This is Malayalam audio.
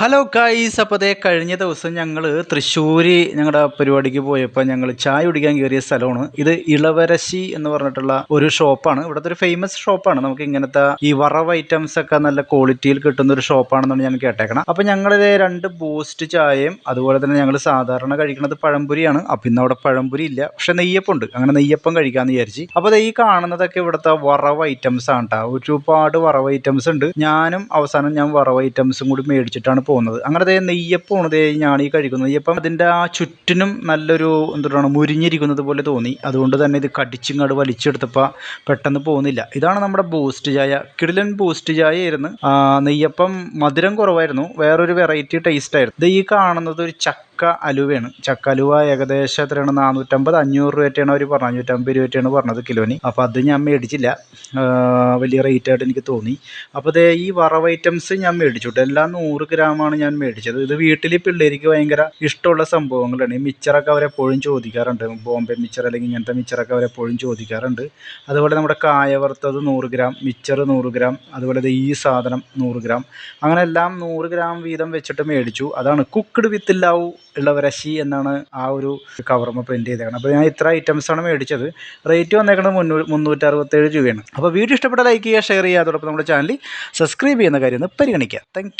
ഹലോ കായ്സ് അപ്പോൾ അതേ കഴിഞ്ഞ ദിവസം ഞങ്ങൾ തൃശ്ശൂർ ഞങ്ങളുടെ പരിപാടിക്ക് പോയപ്പോൾ ഞങ്ങൾ ചായ കുടിക്കാൻ കയറിയ സ്ഥലമാണ്. ഇത് ഇളവരശി എന്ന് പറഞ്ഞിട്ടുള്ള ഒരു ഷോപ്പാണ്. ഇവിടുത്തെ ഒരു ഫേമസ് ഷോപ്പാണ്. നമുക്ക് ഇങ്ങനത്തെ ഈ വറവ് ഐറ്റംസ് ഒക്കെ നല്ല ക്വാളിറ്റിയിൽ കിട്ടുന്ന ഒരു ഷോപ്പാണെന്നാണ് ഞാൻ കേട്ടേക്കണം. അപ്പോൾ ഞങ്ങളിത് രണ്ട് ബൂസ്റ്റ് ചായയും അതുപോലെ തന്നെ ഞങ്ങൾ സാധാരണ കഴിക്കുന്നത് പഴംപൊരിയാണ്. അപ്പം ഇന്ന് അവിടെ പഴംപുരി ഇല്ല. പക്ഷെ നെയ്യപ്പം ഉണ്ട് അങ്ങനെ നെയ്യപ്പം കഴിക്കാമെന്ന് വിചാരിച്ച്. അപ്പോൾ ഈ കാണുന്നതൊക്കെ ഇവിടുത്തെ വറവ് ഐറ്റംസ് ആണ് കേട്ടോ ഒരുപാട് വറവ് ഐറ്റംസ് ഉണ്ട്. ഞാനും അവസാനം ഞാൻ വറവ് ഐറ്റംസും കൂടി മേടിച്ചിട്ടാണ് പോകുന്നത്. അങ്ങനെ നെയ്യപ്പമാണ് ദേ ഞാൻ ഈ കഴിക്കുന്നത്. നെയ്യപ്പം അതിന്റെ ആ ചുറ്റിനും നല്ലൊരു എന്താണ് മുരിഞ്ഞിരിക്കുന്നത് പോലെ തോന്നി. അതുകൊണ്ട് തന്നെ ഇത് കടിച്ചിങ്ങോട്ട് വലിച്ചെടുത്തപ്പോൾ പെട്ടെന്ന് പോകുന്നില്ല. ഇതാണ് നമ്മുടെ ബൂസ്റ്റ് ചായ. കിടിലൻ ബൂസ്റ്റ് ചായ ആയിരുന്നു നെയ്യപ്പം മധുരം കുറവായിരുന്നു. വേറൊരു വെറൈറ്റി ടേസ്റ്റ് ആയിരുന്നു. ഇത് ഈ കാണുന്നത് ഒരു ചക്ക അലുവയാണ്. ചക്ക അലുവ ഏകദേശം എത്രയാണ്? നാനൂറ്റമ്പത് അഞ്ഞൂറ് രൂപയാണ് അവർ പറഞ്ഞത്. അഞ്ഞൂറ്റമ്പത് രൂപയായിട്ടാണ് പറഞ്ഞത് കിലോന്. അപ്പോൾ അത് ഞാൻ മേടിച്ചില്ല. വലിയ റേറ്റ് ആയിട്ട് എനിക്ക് തോന്നി. അപ്പോൾ ദേ ഈ വറവ് ഐറ്റംസ് ഞാൻ മേടിച്ചു എല്ലാം നൂറ് ഗ്രാമാണ് ഞാൻ മേടിച്ചത്. ഇത് വീട്ടിൽ പിള്ളേർക്ക് ഭയങ്കര ഇഷ്ടമുള്ള സംഭവങ്ങളാണ്. ഈ മിച്ചറൊക്കെ അവരെപ്പോഴും ചോദിക്കാറുണ്ട്. ബോംബെ മിച്ചർ അല്ലെങ്കിൽ ഇങ്ങനത്തെ മിച്ചറൊക്കെ അവരെപ്പോഴും ചോദിക്കാറുണ്ട്. അതുപോലെ നമ്മുടെ കായ വറുത്തത് നൂറ് ഗ്രാം മിച്ചർ നൂറ് ഗ്രാം അതുപോലെ ഈ സാധനം നൂറ് ഗ്രാം. അങ്ങനെ എല്ലാം നൂറ് ഗ്രാം വീതം വെച്ചിട്ട് മേടിച്ചു. അതാണ് കുക്ക്ഡ് വിത്ത് ലവ് ഉള്ളവരശി എന്നാണ് ആ ഒരു കവർമ്മ പ്രിന്റ് ചെയ്തേക്കുന്നത് അപ്പോൾ ഞാൻ ഇത്ര ഐറ്റംസാണ് മേടിച്ചത്. റേറ്റ് വന്നേക്കുന്നത് മുന്നൂറ് മുന്നൂറ്ററുപത്തേഴ് രൂപയാണ്. അപ്പോൾ വീഡിയോ ഇഷ്ടപ്പെട്ട ലൈക്ക് ചെയ്യുക ഷെയർ ചെയ്യുക. അതോടൊപ്പം നമ്മുടെ ചാനൽ സബ്സ്ക്രൈബ് ചെയ്യുന്ന കാര്യം ഒന്ന് പരിഗണിക്കുക. താങ്ക്